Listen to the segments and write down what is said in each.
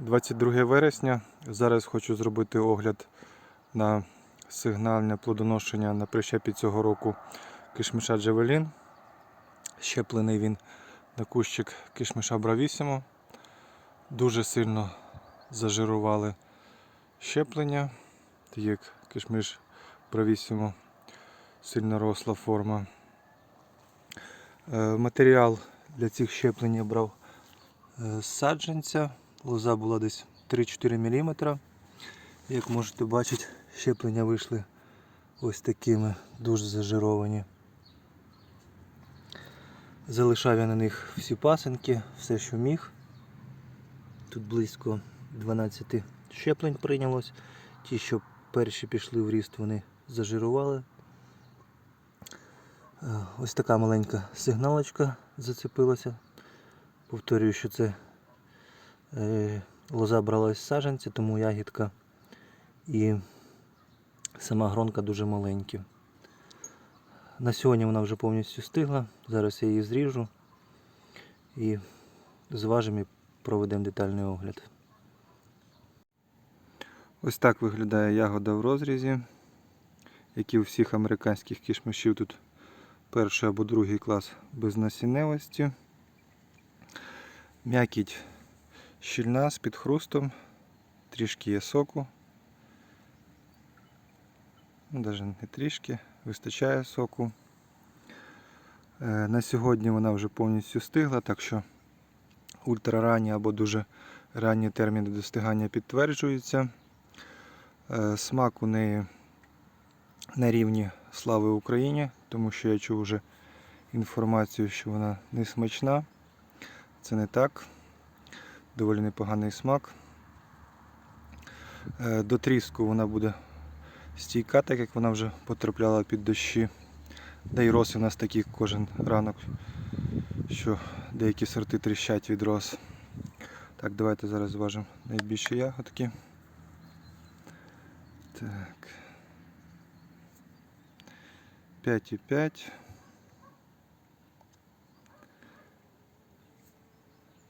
22 вересня. Зараз хочу зробити огляд на сигнальне плодоношення на прищепі цього року кишмиша Джавелін. Щеплений він на кущик кишмиша Бравісімо. Дуже сильно зажирували щеплення, так як кишмиш Бравісімо сильно росла форма. Е, Матеріал для цих щеплень я брав е, з саджанця. Лоза була десь 3-4 мм. Як можете бачити, щеплення вийшли ось такими, дуже зажировані. Залишав я на них всі пасинки, все, що міг. Тут близько 12 щеплень прийнялось. Ті, що перші пішли в ріст, вони зажирували. Е, Ось така маленька сигналочка зацепилася. Повторюю, що це лоза бралась з саджанця, тому ягідка і сама гронка дуже маленькі. На сьогодні вона вже повністю стигла. Зараз я її зріжу і зважимо і проведемо детальний огляд. Ось так виглядає ягода в розрізі, як і у всіх американських кішмишів тут перший або другий клас без насінневості. М'якіть щільна з підхрустом, трішки є соку. Ну, Навіть не трішки, вистачає соку. Е, На сьогодні вона вже повністю стигла, так що ультраранні або дуже ранні терміни достигання підтверджуються. Е, Смак у неї на рівні слави Україні, тому що я чув вже інформацію, що вона не смачна. Це не так. Доволі непоганий смак. Е, До тріску вона буде стійка, так як вона вже потрапляла під дощі. Да і роси у нас такі кожен ранок, що деякі сорти тріщать від роз. Так, давайте зараз зважимо найбільші ягодки. Так. 5,5.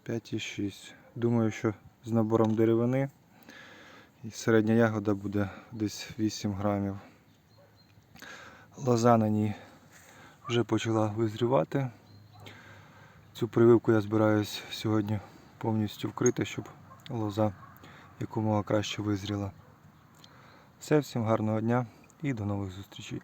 5,6. Думаю, що з набором деревини середня ягода буде десь 8 грамів. Лоза на ній вже почала визрівати. Цю прививку я збираюсь сьогодні повністю вкрити, щоб лоза якомога краще визріла. Все, всім гарного дня і до нових зустрічей.